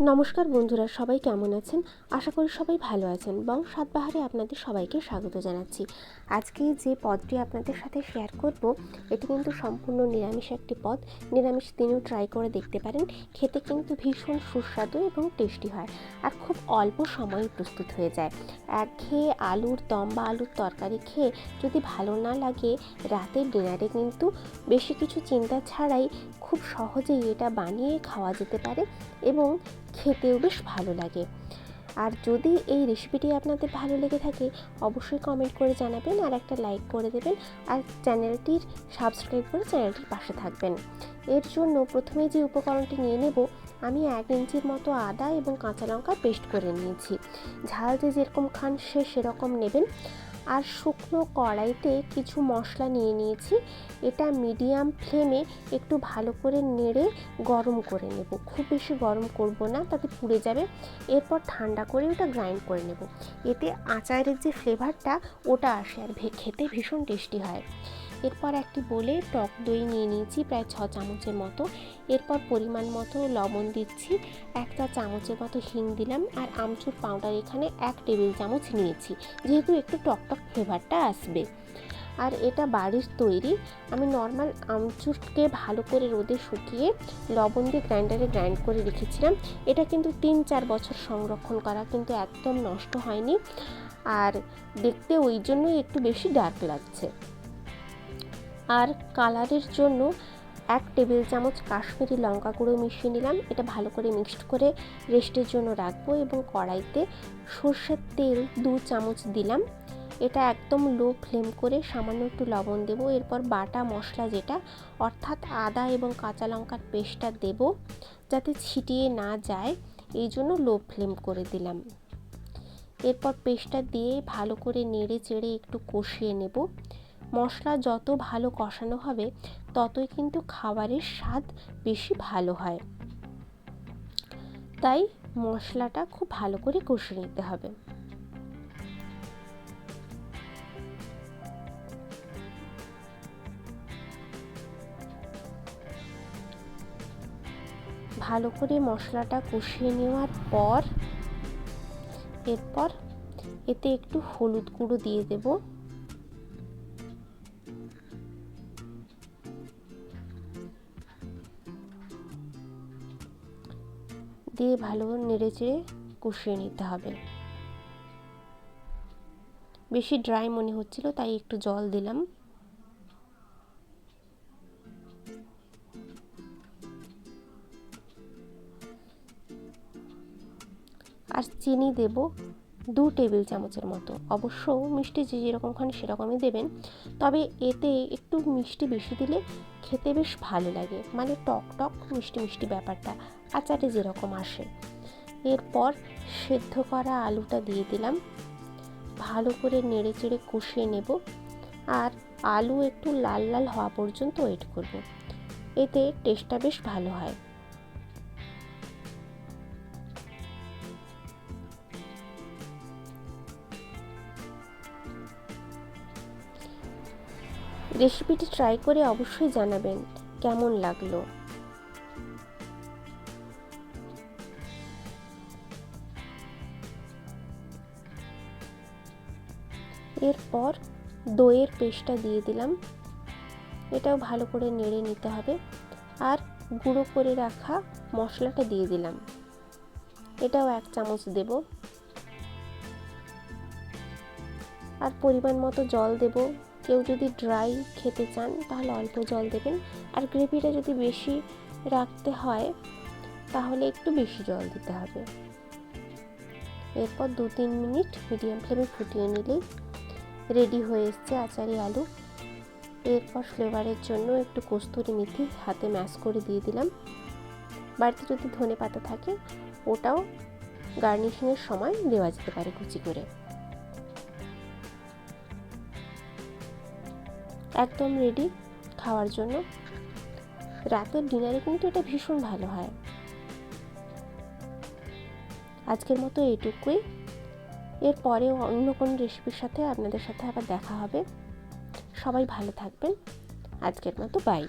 নমস্কার বন্ধুরা, সবাই কেমন আছেন? আশা করি সবাই ভালো আছেন বং সাতবাহারে আপনাদের সবাইকে স্বাগত জানাচ্ছি। আজকে যে পদটি আপনাদের সাথে শেয়ার করব, এটি কিন্তু সম্পূর্ণ নিরামিষ একটি পদ। নিরামিষ দিনেও ট্রাই করে দেখতে পারেন, খেতে কিন্তু ভীষণ সুস্বাদু এবং টেস্টি হয় আর খুব অল্প সময়ে প্রস্তুত হয়ে যায়। একঘেয়ে আলুর দম বা আলুর তরকারি খেয়ে যদি ভালো না লাগে রাতের ডিনারে কিন্তু বেশি কিছু চিন্তা ছাড়াই খুব সহজেই এটা বানিয়ে খাওয়া যেতে পারে এবং খেতেও বেশ ভালো লাগে। আর যদি এই রেসিপিটি আপনাদের ভালো লেগে থাকে, অবশ্যই কমেন্ট করে জানাবেন আর একটা লাইক করে দেবেন আর চ্যানেলটির সাবস্ক্রাইব করে চ্যানেলটির পাশে থাকবেন। এর জন্য প্রথমে যে উপকরণটি নিয়ে নেব, আমি এক ইঞ্চির মতো আদা এবং কাঁচা লঙ্কা পেস্ট করে নিয়েছি। ঝাল যে যেরকম খান সে সেরকম নেবেন। আর শুকনো কড়াইতে কিছু মশলা নিয়ে নিয়েছি। এটা মিডিয়াম ফ্লেমে একটু ভালো করে নেড়ে গরম করে নেব। খুব বেশি গরম করব না, তাতে পুড়ে যাবে। এরপর ঠান্ডা করে ওটা গ্রাইন্ড করে নেব। এতে আচারের যে ফ্লেভারটা, ওটা আসে আর খেতে ভীষণ টেস্টি হয়। এরপর একটি বলে টক দই নিয়ে নিয়েছি, প্রায় ছ চামচের মতো। এরপর পরিমাণ মতো লবণ দিচ্ছি একটা চামচের মতো হিং দিলাম আর আমচুর পাউডার এখানে এক টেবিল চামচ নিয়েছি, যেহেতু একটু টক টক ফ্লেভারটা আসবে। আর এটা বাড়ির তৈরি, আমি নর্মাল আমচুরকে ভালো করে রোদে শুকিয়ে লবণ দিয়ে গ্রাইন্ডারে গ্রাইন্ড করে রেখেছিলাম। এটা কিন্তু তিন চার বছর সংরক্ষণ করা কিন্তু একদম নষ্ট হয়নি আর দেখতে ওই জন্যই একটু বেশি ডার্ক লাগছে। আর কালারের জন্য এক টেবিল চামচ কাশ্মীরি লঙ্কা গুঁড়ো মিশিয়ে নিলাম। এটা ভালো করে মিক্সড করে রেস্টের জন্য রাখব এবং কড়াইতে সর্ষের তেল দু চামচ দিলাম। এটা একদম লো ফ্লেম করে সামান্য একটু লবণ দেব। এরপর বাটা মশলা যেটা, অর্থাৎ আদা এবং কাঁচা লঙ্কার পেস্টটা দেব যাতে ছিটিয়ে না যায়। এই জন্য লো ফ্লেম করে দিলাম। এরপর পেস্টটা দিয়ে ভালো করে নেড়ে চেড়ে একটু কষিয়ে নেব। মশলা যত ভালো কষানো হবে, ততই কিন্তু খাবারের স্বাদ বেশি ভালো হয়। তাই মশলাটা খুব ভালো করে কষে নিতে হবে। ভালো করে মশলাটা কষিয়ে নেওয়ার পর, এরপর এতে একটু হলুদ গুঁড়ো দিয়ে দেবো। দিয়ে ভালো নেড়ে চেড়ে কষিয়ে নিতে হবে। বেশি ড্রাই মনে হচ্ছিল, তাই একটু জল দিলাম। আর চিনি দেব। দু টেবিল চামচের মতো। অবশ্য মিষ্টি যে যেরকম খান সেরকমই দেবেন। তবে এতে একটু মিষ্টি বেশি দিলে খেতে বেশ ভালো লাগে। মানে টক টক মিষ্টি মিষ্টি ব্যাপারটা, আচারে যেরকম আসে। এরপর সেদ্ধ করা আলুটা দিয়ে দিলাম। ভালো করে নেড়ে চেড়ে কষিয়ে নেব। আর আলু একটু লাল লাল হওয়া পর্যন্ত ওয়েট করব। এতে টেস্টটা বেশ ভালো হয়। রেসিপিটি ট্রাই করে অবশ্যই জানাবেন, কেমন লাগল? এরপর দইয়ের পেস্টটা দিয়ে দিলাম, এটাও ভালো করে নেড়ে নিতে হবে, আর গুঁড়ো করে রাখা মশলাটা দিয়ে দিলাম, এটাও এক চামচ দেব। আর পরিমাণ মতো জল দেব কেউ যদি ড্রাই খেতে চান, তাহলে অল্প জল দেবেন। আর গ্রেভিটা যদি বেশি রাখতে হয়, তাহলে একটু বেশি জল দিতে হবে। এরপর দু তিন মিনিট মিডিয়াম ফ্লেমে ফুটিয়ে নিলেই রেডি হয়ে এসছে আচারি আলু। এরপর ফ্লেভারের জন্য একটু কস্তুরি মেথি হাতে ম্যাশ করে দিয়ে দিলাম। বাড়িতে যদি ধনে পাতা থাকে, ওটাও গার্নিশিংয়ের সময় দেওয়া যেতে পারে কুচি করে। একদম রেডি খাওয়ার জন্য। রাতের ডিনারে কিন্তু এটা ভীষণ ভালো হয়। আজকের মতো এইটুকুই। এরপরেও অন্য কোনো রেসিপির সাথে আপনাদের সাথে আবার দেখা হবে। সবাই ভালো থাকবেন। আজকের মতো বাই